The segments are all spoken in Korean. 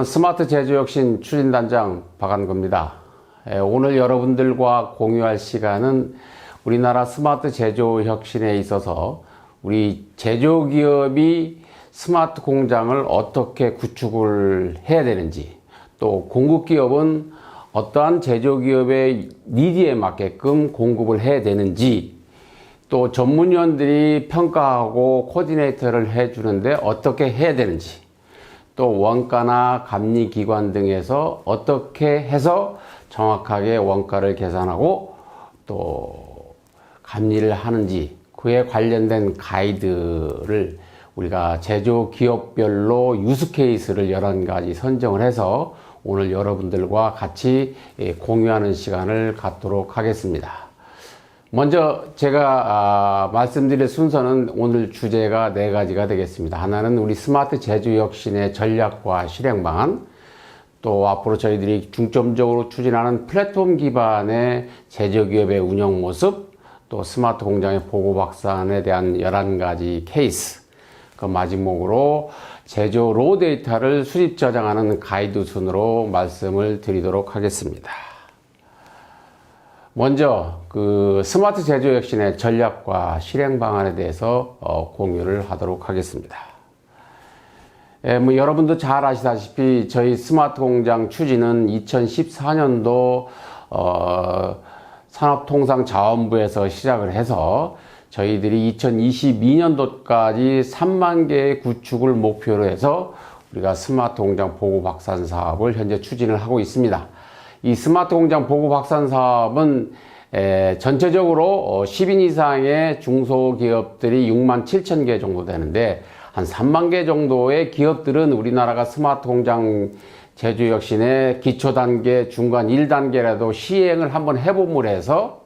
저는 스마트 제조혁신 추진단장 박한겁니다. 예, 오늘 여러분들과 공유할 시간은 우리나라 스마트 제조혁신에 있어서 우리 제조기업이 스마트 공장을 어떻게 구축을 해야 되는지 또 공급기업은 어떠한 제조기업의 니디에 맞게끔 공급을 해야 되는지 또 전문위원들이 평가하고 코디네이터를 해주는데 어떻게 해야 되는지 또 원가나 감리 기관 등에서 어떻게 해서 정확하게 원가를 계산하고 또 감리를 하는지 그에 관련된 가이드를 우리가 제조 기업별로 유스 케이스를 11가지 선정을 해서 오늘 여러분들과 같이 예, 공유하는 시간을 갖도록 하겠습니다. 먼저 제가 아, 말씀드릴 순서는 오늘 주제가 네 가지가 되겠습니다. 하나는 우리 스마트 제조 혁신의 전략과 실행 방안, 또 앞으로 저희들이 중점적으로 추진하는 플랫폼 기반의 제조기업의 운영 모습, 또 스마트 공장의 보고 확산에 대한 11가지 케이스, 그 마지막으로 제조 로 데이터를 수집 저장하는 가이드 순으로 말씀을 드리도록 하겠습니다. 먼저 그 스마트 제조 혁신의 전략과 실행 방안에 대해서 어, 공유를 하도록 하겠습니다. 예, 뭐 여러분도 잘 아시다시피 저희 스마트 공장 추진은 2014년도 어, 산업통상자원부에서 시작을 해서 저희들이 2022년도까지 3만 개의 구축을 목표로 해서 우리가 스마트 공장 보급 확산 사업을 현재 추진을 하고 있습니다. 이 스마트 공장 보급 확산 사업은 에, 전체적으로 어, 10인 이상의 중소기업들이 6만 7천 개 정도 되는데 한 3만 개 정도의 기업들은 우리나라가 스마트 공장 제조 혁신의 기초 단계, 중간 1단계라도 시행을 한번 해봄을 해서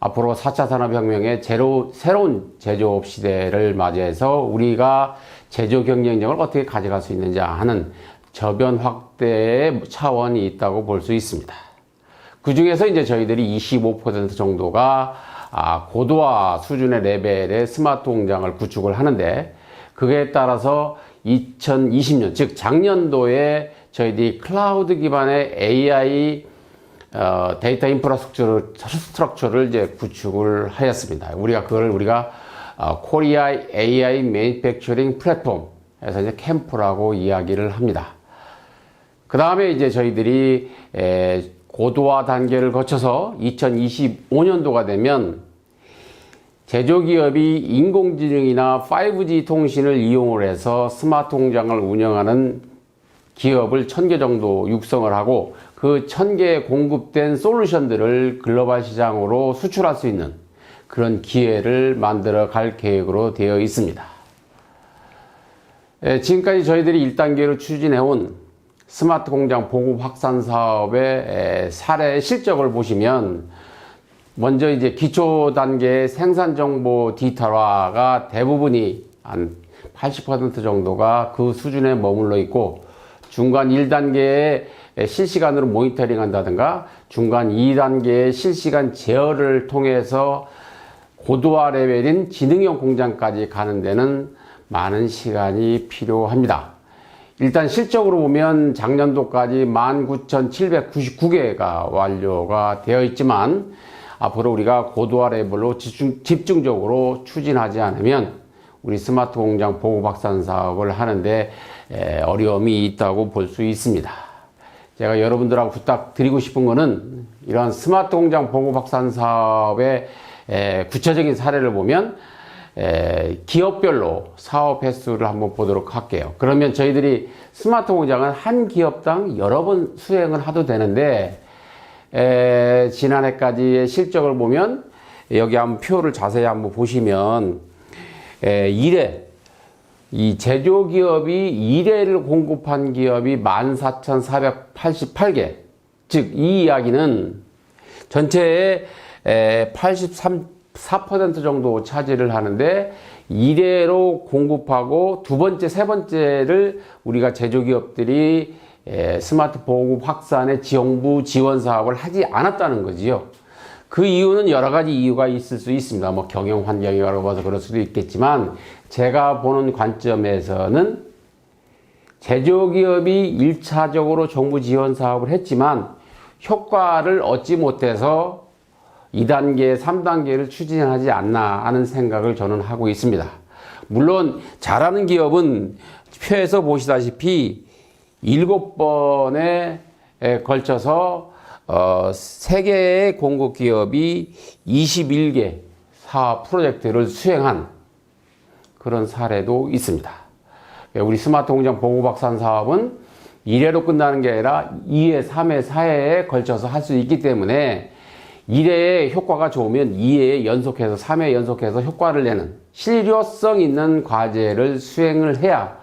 앞으로 4차 산업혁명의 제로, 새로운 제조업 시대를 맞이해서 우리가 제조 경쟁력을 어떻게 가져갈 수 있는지 하는 저변 확 대의 차원이 있다고 볼 수 있습니다. 그 중에서 이제 저희들이 25% 정도가 아, 고도화 수준의 레벨의 스마트 공장을 구축을 하는데 그에 따라서 2020년 즉 작년도에 저희들이 클라우드 기반의 AI 어, 데이터 인프라스트럭처를 스트럭처를 이제 구축을 하였습니다. 우리가 그걸 우리가 어, 코리아 AI 매니팩처링 플랫폼 에서 이제 캠프라고 이야기를 합니다. 그 다음에 이제 저희들이 에, 고도화 단계를 거쳐서 2025년도가 되면 제조기업이 인공지능이나 5G 통신을 이용을 해서 스마트 공장을 운영하는 기업을 1000개 정도 육성을 하고 그 1000개에 공급된 솔루션들을 글로벌 시장으로 수출할 수 있는 그런 기회를 만들어 갈 계획으로 되어 있습니다. 예, 지금까지 저희들이 1단계로 추진해온 스마트 공장 보급 확산 사업의 사례 실적을 보시면 먼저 이제 기초 단계 생산 정보 디지털화가 대부분이 한 80% 정도가 그 수준에 머물러 있고 중간 1단계에 실시간으로 모니터링 한다든가 중간 2단계의 실시간 제어를 통해서 고도화 레벨인 지능형 공장까지 가는 데는 많은 시간이 필요합니다. 일단 실적으로 보면 작년도까지 19,799개가 완료가 되어 있지만 앞으로 우리가 고도화 레벨로 집중, 집중적으로 추진하지 않으면 우리 스마트 공장 보급 확산 사업을 하는데 어려움이 있다고 볼 수 있습니다. 제가 여러분들하고 부탁드리고 싶은 거는 이러한 스마트 공장 보급 확산 사업의 구체적인 사례를 보면 기업별로 사업 횟수를 한번 보도록 할게요. 그러면 저희들이 스마트 공장은 한 기업당 여러 번 수행을 하도 되는데 에, 지난해까지의 실적을 보면 여기 한번 표를 자세히 한번 보시면 에, 1회 이 제조 기업이 1회를 공급한 기업이 14,488개 즉 이 이야기는 전체의 83 4% 정도 차지를 하는데 1회로 공급하고 두 번째, 세 번째를 우리가 제조기업들이 스마트 보급 확산의 정부 지원 사업을 하지 않았다는 거지요. 그 이유는 여러 가지 이유가 있을 수 있습니다. 뭐 경영 환경이 어려워서 그럴 수도 있겠지만 제가 보는 관점에서는 제조기업이 1차적으로 정부 지원 사업을 했지만 효과를 얻지 못해서 2단계, 3단계를 추진하지 않나 하는 생각을 저는 하고 있습니다. 물론 잘하는 기업은 표에서 보시다시피 7번에 걸쳐서 어, 세개의 공급 기업이 21개 사업 프로젝트를 수행한 그런 사례도 있습니다. 우리 스마트 공장 보고박산 사업은 1회로 끝나는 게 아니라 2회, 3회, 4회에 걸쳐서 할 수 있기 때문에 1회에 효과가 좋으면 2회에 연속해서 3회 연속해서 효과를 내는 실효성 있는 과제를 수행을 해야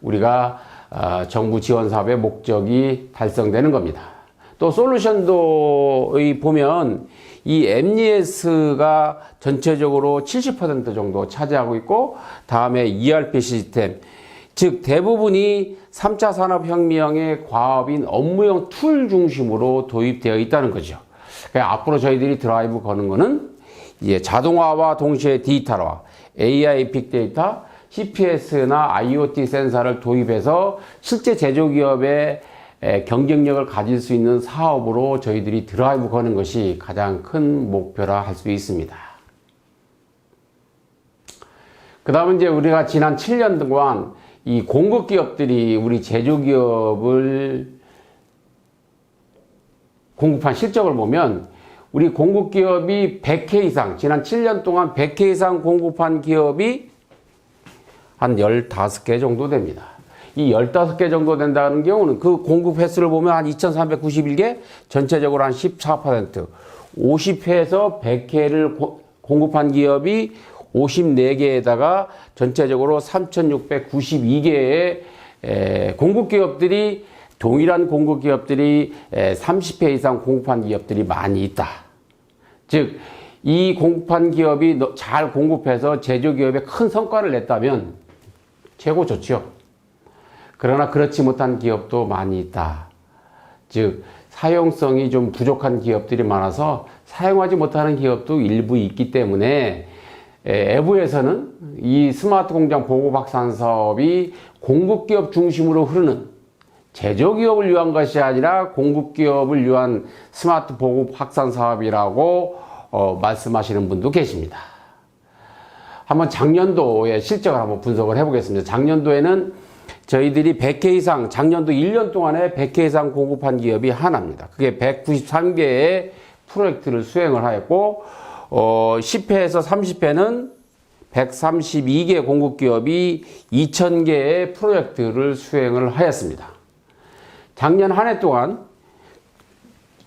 우리가 어, 정부 지원 사업의 목적이 달성되는 겁니다. 또 솔루션도 보면 이 MDS가 전체적으로 70% 정도 차지하고 있고 다음에 ERP 시스템 즉 대부분이 3차 산업혁명의 과업인 업무용 툴 중심으로 도입되어 있다는 거죠. 앞으로 저희들이 드라이브 거는 거는 이제 자동화와 동시에 디지털화, AI 빅데이터, CPS나 IoT 센서를 도입해서 실제 제조기업의 경쟁력을 가질 수 있는 사업으로 저희들이 드라이브 거는 것이 가장 큰 목표라 할 수 있습니다. 그 다음은 이제 우리가 지난 7년 동안 이 공급 기업들이 우리 제조기업을 공급한 실적을 보면 우리 공급 기업이 100회 이상, 지난 7년 동안 100회 이상 공급한 기업이 한 15개 정도 됩니다. 이 15개 정도 된다는 경우는 그 공급 횟수를 보면 한 2391개, 전체적으로 한 14%, 50회에서 100회를 고, 공급한 기업이 54개에다가 전체적으로 3,692개의 공급 기업들이 동일한 공급 기업들이 30회 이상 공급한 기업들이 많이 있다. 즉, 이 공급한 기업이 잘 공급해서 제조기업에 큰 성과를 냈다면 최고 좋죠. 그러나 그렇지 못한 기업도 많이 있다. 즉, 사용성이 좀 부족한 기업들이 많아서 사용하지 못하는 기업도 일부 있기 때문에 애부에서는 이 스마트 공장 보급 확산 사업이 공급 기업 중심으로 흐르는 제조기업을 위한 것이 아니라 공급 기업을 위한 스마트 보급 확산 사업이라고 어, 말씀하시는 분도 계십니다. 한번 작년도의 실적을 한번 분석을 해보겠습니다. 작년도에는 저희들이 100회 이상, 작년도 1년 동안에 100회 이상 공급한 기업이 하나입니다. 그게 193개의 프로젝트를 수행을 하였고, 어, 10회에서 30회는 132개 공급 기업이 2,000개의 프로젝트를 수행을 하였습니다. 작년 한 해 동안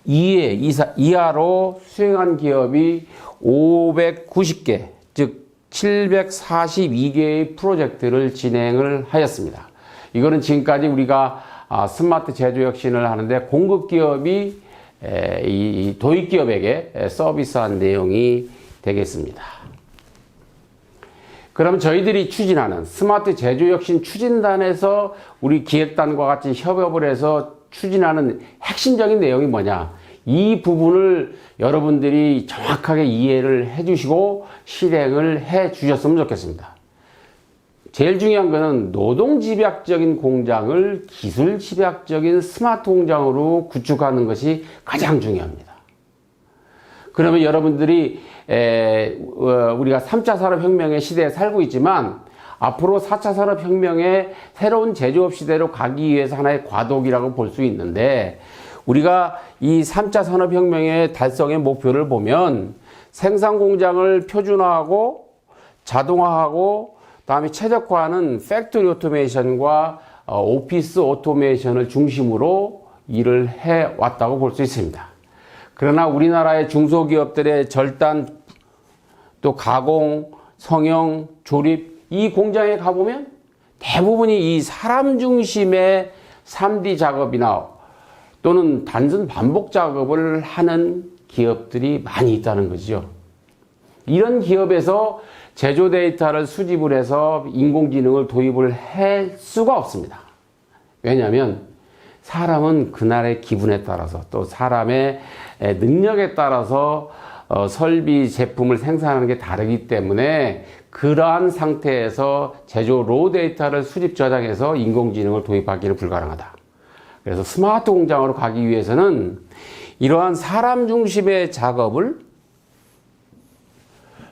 2회 이하로 수행한 기업이 590개, 즉 742개의 프로젝트를 진행을 하였습니다. 이거는 지금까지 우리가 아, 스마트 제조 혁신을 하는데 공급 기업이 이 도입 기업에게 서비스한 내용이 되겠습니다. 그럼 저희들이 추진하는 스마트 제조 혁신 추진단에서 우리 기획단과 같이 협업을 해서 추진하는 핵심적인 내용이 뭐냐? 이 부분을 여러분들이 정확하게 이해를 해 주시고 실행을 해 주셨으면 좋겠습니다. 제일 중요한 것은 노동 집약적인 공장을 기술 집약적인 스마트 공장으로 구축하는 것이 가장 중요합니다. 그러면 여러분들이 에, 어, 우리가 3차 산업혁명의 시대에 살고 있지만 앞으로 4차 산업혁명의 새로운 제조업 시대로 가기 위해서 하나의 과도기라고 볼 수 있는데 우리가 이 3차 산업혁명의 달성의 목표를 보면 생산 공장을 표준화하고 자동화하고 다음에 최적화는 팩토리 오토메이션과 어, 오피스 오토메이션을 중심으로 일을 해 왔다고 볼 수 있습니다. 그러나 우리나라의 중소기업들의 절단 또 가공, 성형, 조립 이 공장에 가보면 대부분이 이 사람 중심의 3D 작업이나 또는 단순 반복 작업을 하는 기업들이 많이 있다는 거죠. 이런 기업에서 제조 데이터를 수집을 해서 인공지능을 도입을 할 수가 없습니다. 왜냐하면 사람은 그날의 기분에 따라서 또 사람의 능력에 따라서 어, 설비 제품을 생산하는 게 다르기 때문에 그러한 상태에서 제조 로 데이터를 수집 저장해서 인공지능을 도입하기는 불가능하다. 그래서 스마트 공장으로 가기 위해서는 이러한 사람 중심의 작업을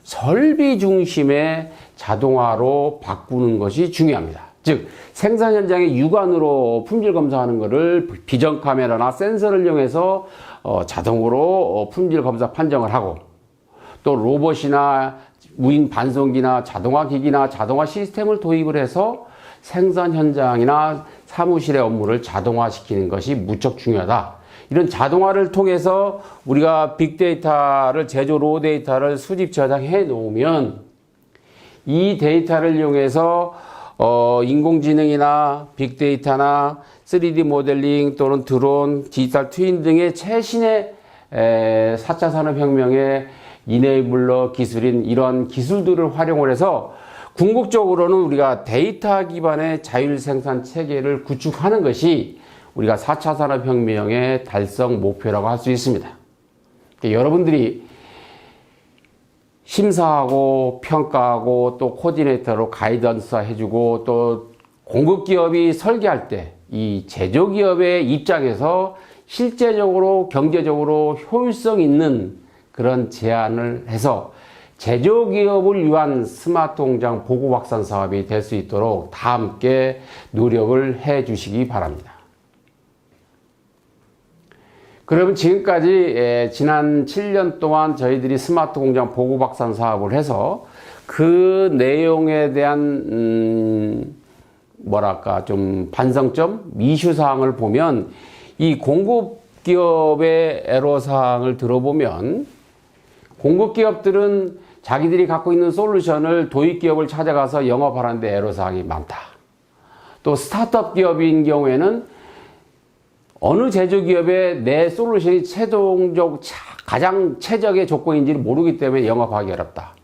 설비 중심의 자동화로 바꾸는 것이 중요합니다. 즉 생산 현장에 육안으로 품질 검사하는 것을 비전 카메라나 센서를 이용해서 어, 자동으로 어, 품질 검사 판정을 하고 또 로봇이나 무인 반송기나 자동화 기기나 자동화 시스템을 도입을 해서 생산 현장이나 사무실의 업무를 자동화시키는 것이 무척 중요하다. 이런 자동화를 통해서 우리가 빅데이터를 제조 로 데이터를 수집 저장해 놓으면 이 데이터를 이용해서 어, 인공지능이나 빅데이터나 3D 모델링 또는 드론, 디지털 트윈 등의 최신의 에, 4차 산업혁명의 이네이블러 기술인 이런 기술들을 활용을 해서 궁극적으로는 우리가 데이터 기반의 자율 생산 체계를 구축하는 것이 우리가 4차 산업혁명의 달성 목표라고 할 수 있습니다. 그러니까 여러분들이 심사하고 평가하고 또 코디네이터로 가이던스 해주고 또 공급 기업이 설계할 때 이 제조기업의 입장에서 실제적으로 경제적으로 효율성 있는 그런 제안을 해서 제조기업을 위한 스마트 공장 보고 확산 사업이 될 수 있도록 다 함께 노력을 해 주시기 바랍니다. 그러면 지금까지 예, 지난 7년 동안 저희들이 스마트 공장 보고 확산 사업을 해서 그 내용에 대한 음 뭐랄까 좀 반성점, 이슈 사항을 보면 이 공급 기업의 애로 사항을 들어보면 공급 기업들은 자기들이 갖고 있는 솔루션을 도입 기업을 찾아가서 영업하는데 애로 사항이 많다. 또 스타트업 기업인 경우에는 어느 제조기업의 내 솔루션이 최종적 가장 최적의 조건인지를 모르기 때문에 영업하기 어렵다.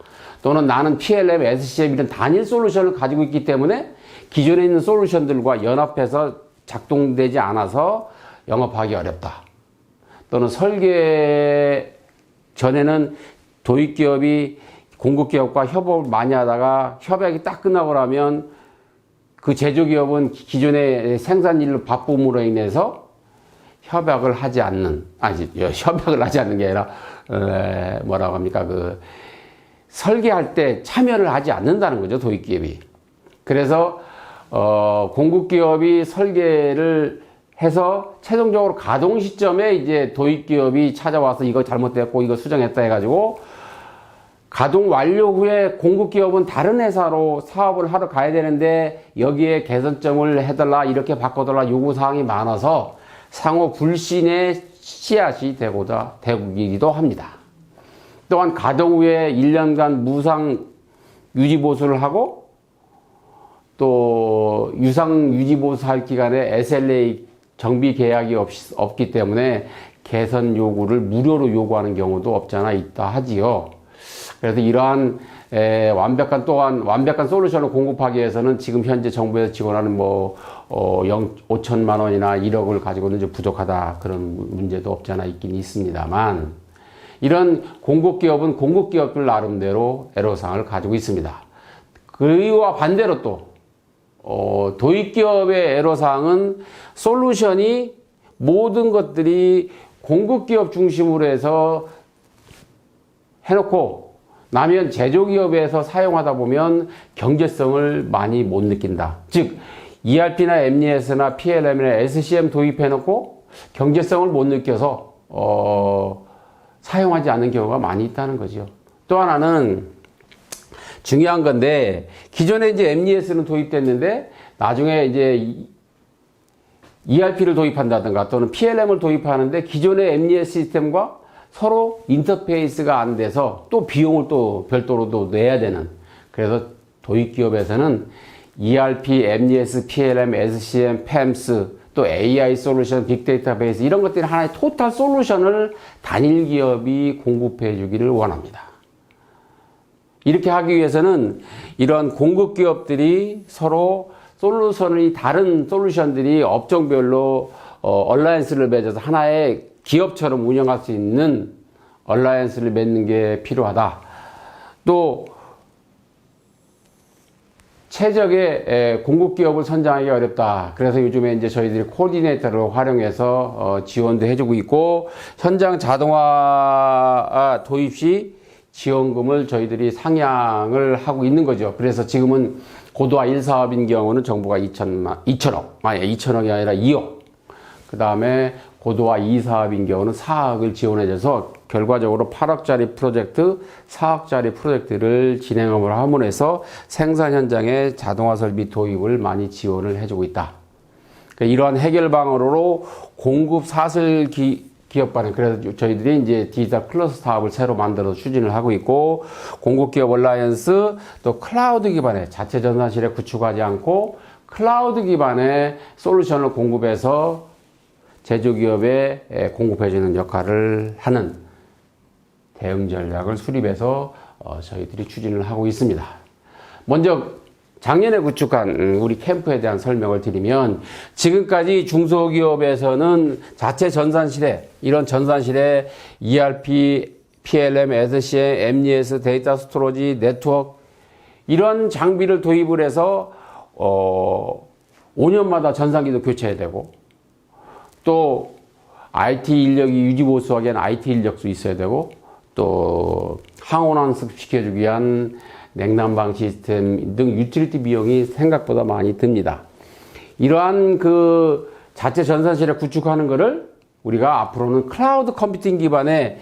또는 나는 PLM, SCM 이런 단일 솔루션을 가지고 있기 때문에 기존에 있는 솔루션들과 연합해서 작동되지 않아서 영업하기 어렵다. 또는 설계 전에는 도입 기업이 공급 기업과 협업을 많이 하다가 협약이 딱 끝나고 나면 그 제조 기업은 기존의 생산 일로 바쁨으로 인해서 협약을 하지 않는 아니 협약을 하지 않는 게 아니라 에, 뭐라고 합니까? 그 설계할 때 참여를 하지 않는다는 거죠 도입 기업이. 그래서 어, 공급 기업이 설계를 해서 최종적으로 가동 시점에 이제 도입 기업이 찾아와서 이거 잘못됐고 이거 수정했다 해가지고 가동 완료 후에 공급 기업은 다른 회사로 사업을 하러 가야 되는데 여기에 개선점을 해달라 이렇게 바꿔달라 요구 사항이 많아서 상호 불신의 씨앗이 되고자 되기도 합니다. 또한 가동 후에 1년간 무상 유지 보수를 하고 또 유상 유지 보수 할 기간에 SLA 정비 계약이 없, 없기 때문에 개선 요구를 무료로 요구하는 경우도 없잖아 있다 하지요. 그래서 이러한 에, 완벽한 또한 완벽한 솔루션을 공급하기 위해서는 지금 현재 정부에서 지원하는 뭐 어, 0, 5천만 원이나 1억을 가지고는 좀 부족하다 그런 문제도 없지 않아 있긴 있습니다만 이런 공급 기업은 공급 기업들 나름대로 애로사항을 가지고 있습니다. 그와 반대로 또 어, 도입 기업의 애로사항은 솔루션이 모든 것들이 공급 기업 중심으로 해서 해놓고 나면 제조기업에서 사용하다 보면 경제성을 많이 못 느낀다. 즉, ERP나 MES나 PLM이나 SCM 도입해놓고 경제성을 못 느껴서, 어, 사용하지 않는 경우가 많이 있다는 거죠. 또 하나는 중요한 건데, 기존에 이제 MES는 도입됐는데, 나중에 이제 ERP를 도입한다든가 또는 PLM을 도입하는데 기존의 MES 시스템과 서로 인터페이스가 안 돼서 또 비용을 또 별도로 또 내야 되는 그래서 도입 기업에서는 ERP, MES, PLM, SCM, PAMS 또 AI 솔루션, 빅데이터 베이스 이런 것들이 하나의 토탈 솔루션을 단일 기업이 공급해 주기를 원합니다. 이렇게 하기 위해서는 이러한 공급 기업들이 서로 솔루션이 다른 솔루션들이 업종별로 어, 얼라이언스를 맺어서 하나의 기업처럼 운영할 수 있는 얼라이언스를 맺는 게 필요하다. 또 최적의 에, 공급 기업을 선정하기 어렵다. 그래서 요즘에 이제 저희들이 코디네이터를 활용해서 어, 지원도 해주고 있고 현장 자동화 아, 도입 시 지원금을 저희들이 상향을 하고 있는 거죠. 그래서 지금은 고도화 1사업인 경우는 정부가 2천만, 2천억, 아니 2천억이 아니라 2억. 그 다음에 고도화 2사업인 경우는 4억을 지원해줘서 결과적으로 8억짜리 프로젝트, 4억짜리 프로젝트를 진행함으로 함으로 해서 생산 현장에 자동화 설비 도입을 많이 지원을 해주고 있다. 그러니까 이러한 해결 방안으로 공급 사슬 기, 기업 간에 그래서 저희들이 이제 디지털 클러스터 사업을 새로 만들어 추진을 하고 있고 공급 기업 얼라이언스 또 클라우드 기반의 자체 전산실에 구축하지 않고 클라우드 기반의 솔루션을 공급해서 제조기업에 공급해주는 역할을 하는 대응 전략을 수립해서 어, 저희들이 추진을 하고 있습니다. 먼저 작년에 구축한 음, 우리 캠프에 대한 설명을 드리면 지금까지 중소기업에서는 자체 전산실에 이런 전산실에 ERP, PLM, SCM, MES, 데이터 스토로지, 네트워크 이런 장비를 도입을 해서 어 5년마다 전산기도 교체해야 되고 또 IT 인력이 유지보수하기에는 IT 인력도 있어야 되고 또 항온환습 시켜주기 위한 냉난방 시스템 등 유틸리티 비용이 생각보다 많이 듭니다. 이러한 그 자체 전산실에 구축하는 것을 우리가 앞으로는 클라우드 컴퓨팅 기반의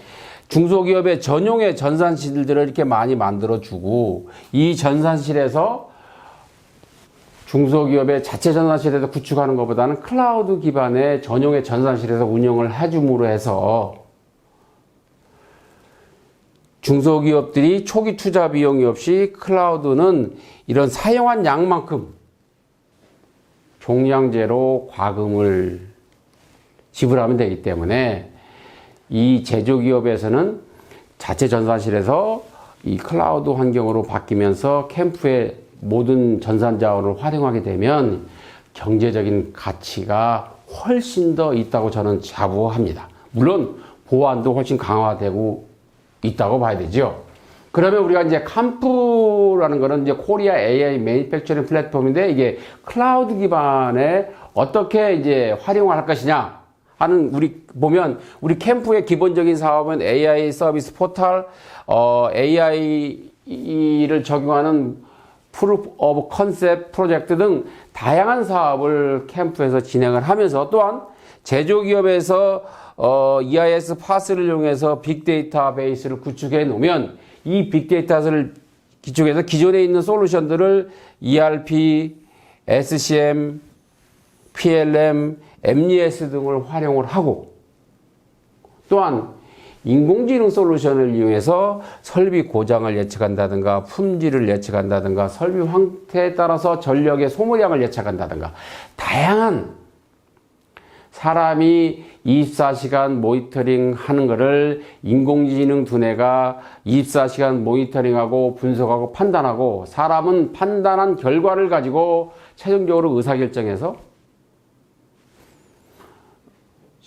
중소기업의 전용의 전산실들을 이렇게 많이 만들어주고 이 전산실에서 중소기업의 자체 전산실에서 구축하는 것보다는 클라우드 기반의 전용의 전산실에서 운영을 해줌으로 해서 중소기업들이 초기 투자 비용이 없이 클라우드는 이런 사용한 양만큼 종량제로 과금을 지불하면 되기 때문에 이 제조기업에서는 자체 전산실에서 이 클라우드 환경으로 바뀌면서 캠프의 모든 전산 자원을 활용하게 되면 경제적인 가치가 훨씬 더 있다고 저는 자부합니다. 물론 보안도 훨씬 강화되고 있다고 봐야 되죠. 그러면 우리가 이제 캄프라는 거는 이제 코리아 AI 매니팩처링 플랫폼인데 이게 클라우드 기반에 어떻게 이제 활용을 할 것이냐 하는 우리 보면 우리 캠프의 기본적인 사업은 AI 서비스 포털, 어, AI를 적용하는 프루프 오브 컨셉 프로젝트 등 다양한 사업을 캠프에서 진행을 하면서 또한 제조기업에서 어, EIS 파스를 이용해서 빅데이터 베이스를 구축해 놓으면 이 빅데이터를 기축해서 기존에 있는 솔루션들을 ERP, SCM, PLM, MES 등을 활용을 하고 또한 인공지능 솔루션을 이용해서 설비 고장을 예측한다든가 품질을 예측한다든가 설비 황태에 따라서 전력의 소모량을 예측한다든가 다양한 사람이 24시간 모니터링 하는 것을 인공지능 두뇌가 24시간 모니터링하고 분석하고 판단하고 사람은 판단한 결과를 가지고 최종적으로 의사결정해서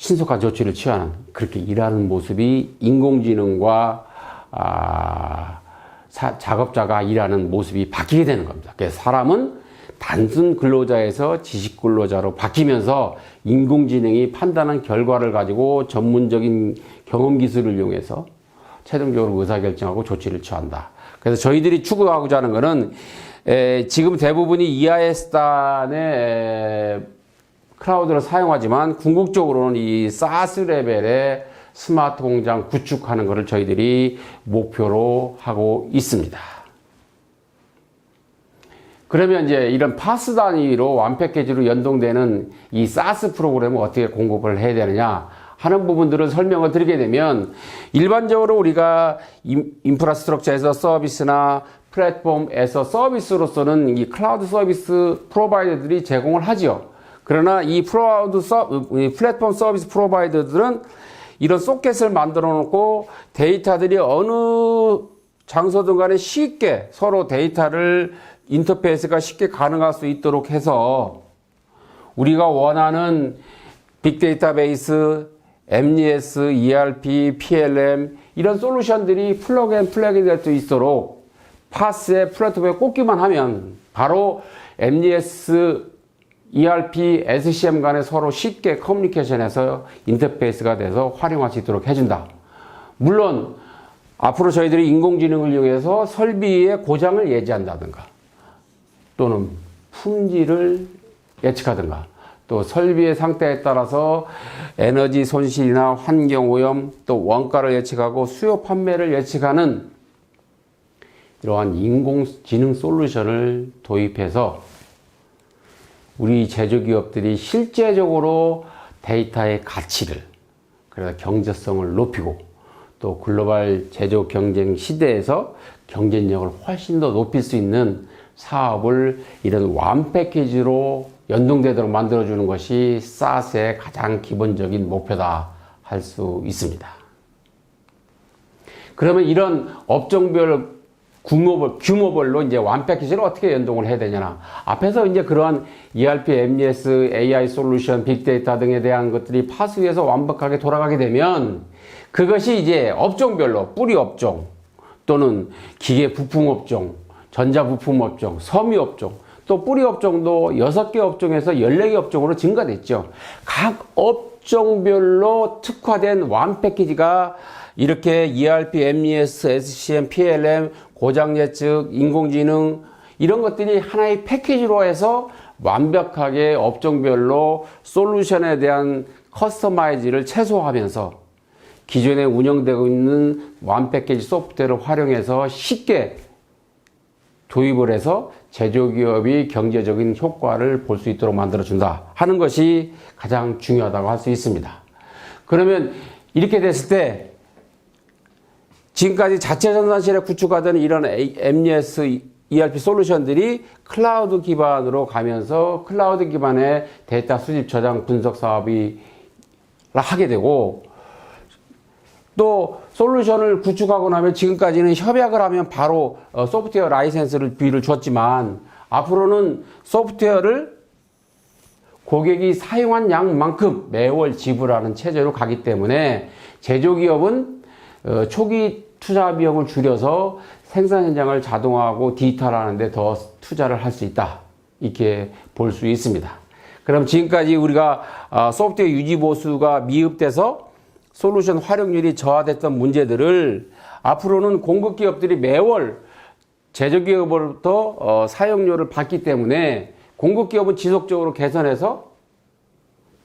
신속한 조치를 취하는 그렇게 일하는 모습이 인공지능과 아, 사, 작업자가 일하는 모습이 바뀌게 되는 겁니다. 그래서 사람은 단순 근로자에서 지식 근로자로 바뀌면서 인공지능이 판단한 결과를 가지고 전문적인 경험 기술을 이용해서 최종적으로 의사결정하고 조치를 취한다. 그래서 저희들이 추구하고자 하는 것은 에, 지금 대부분이 EIS단의 클라우드를 사용하지만 궁극적으로는 이 사스 레벨의 스마트 공장 구축하는 것을 저희들이 목표로 하고 있습니다. 그러면 이제 이런 파스 단위로 완 패키지로 연동되는 이 사스 프로그램을 어떻게 공급을 해야 되느냐 하는 부분들을 설명을 드리게 되면 일반적으로 우리가 인프라스트럭처에서 서비스나 플랫폼에서 서비스로서는 이 클라우드 서비스 프로바이더들이 제공을 하지요. 그러나 이 클라우드 서, 플랫폼 서비스 프로바이더들은 이런 소켓을 만들어 놓고 데이터들이 어느 장소든 간에 쉽게 서로 데이터를 인터페이스가 쉽게 가능할 수 있도록 해서 우리가 원하는 빅데이터베이스, MES, ERP, PLM 이런 솔루션들이 플러그 앤 플래그이 될수 있도록 파스의 플랫폼에 꽂기만 하면 바로 MDS, ERP, SCM 간에 서로 쉽게 커뮤니케이션해서 인터페이스가 돼서 활용할 수 있도록 해준다. 물론 앞으로 저희들이 인공지능을 이용해서 설비의 고장을 예지한다든가 또는 품질을 예측하든가 또 설비의 상태에 따라서 에너지 손실이나 환경 오염 또 원가를 예측하고 수요 판매를 예측하는 이러한 인공지능 솔루션을 도입해서 우리 제조기업들이 실제적으로 데이터의 가치를 그래서 경제성을 높이고 또 글로벌 제조 경쟁 시대에서 경쟁력을 훨씬 더 높일 수 있는 사업을 이런 완 패키지로 연동되도록 만들어주는 것이 SaaS의 가장 기본적인 목표다 할 수 있습니다. 그러면 이런 업종별 규모별, 규모별로 이제 완 패키지를 어떻게 연동을 해야 되냐나. 앞에서 이제 그러한 ERP, MES, AI 솔루션, 빅데이터 등에 대한 것들이 파수위에서 완벽하게 돌아가게 되면 그것이 이제 업종별로 뿌리 업종 또는 기계 부품 업종, 전자 부품 업종, 섬유 업종, 또 뿌리 업종도 6개 업종에서 14개 업종으로 증가됐죠. 각 업종별로 특화된 완 패키지가 이렇게 ERP, MES, SCM, PLM, 고장 예측, 인공지능 이런 것들이 하나의 패키지로 해서 완벽하게 업종별로 솔루션에 대한 커스터마이즈를 최소화하면서 기존에 운영되고 있는 완 패키지 소프트웨어를 활용해서 쉽게 도입을 해서 제조기업이 경제적인 효과를 볼 수 있도록 만들어준다 하는 것이 가장 중요하다고 할 수 있습니다. 그러면 이렇게 됐을 때 지금까지 자체 생산실에 구축하던 이런 MES ERP 솔루션들이 클라우드 기반으로 가면서 클라우드 기반의 데이터 수집, 저장, 분석 사업이 하게 되고 또 솔루션을 구축하고 나면 지금까지는 협약을 하면 바로 어, 소프트웨어 라이센스를 비를 줬지만 앞으로는 소프트웨어를 고객이 사용한 양만큼 매월 지불하는 체제로 가기 때문에 제조기업은 어, 초기 투자 비용을 줄여서 생산 현장을 자동화하고 디지털하는데 더 투자를 할 수 있다 이렇게 볼 수 있습니다. 그럼 지금까지 우리가 어, 소프트웨어 유지 보수가 미흡돼서 솔루션 활용률이 저하됐던 문제들을 앞으로는 공급 기업들이 매월 제조 기업으로부터 어, 사용료를 받기 때문에 공급 기업은 지속적으로 개선해서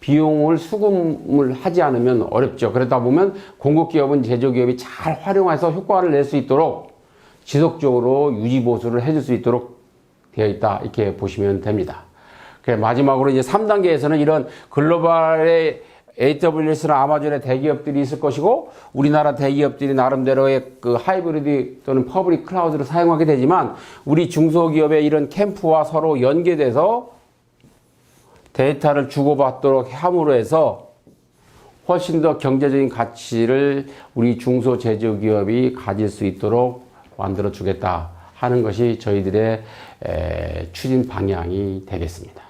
비용을 수금을 하지 않으면 어렵죠. 그러다 보면 공급 기업은 제조기업이 잘 활용해서 효과를 낼 수 있도록 지속적으로 유지 보수를 해줄 수 있도록 되어 있다 이렇게 보시면 됩니다. 마지막으로 이제 3단계에서는 이런 글로벌의 AWS나 아마존의 대기업들이 있을 것이고 우리나라 대기업들이 나름대로의 그 하이브리드 또는 퍼블릭 클라우드를 사용하게 되지만 우리 중소기업의 이런 캠프와 서로 연계돼서 데이터를 주고받도록 함으로 해서 훨씬 더 경제적인 가치를 우리 중소제조기업이 가질 수 있도록 만들어 주겠다 하는 것이 저희들의 추진 방향이 되겠습니다.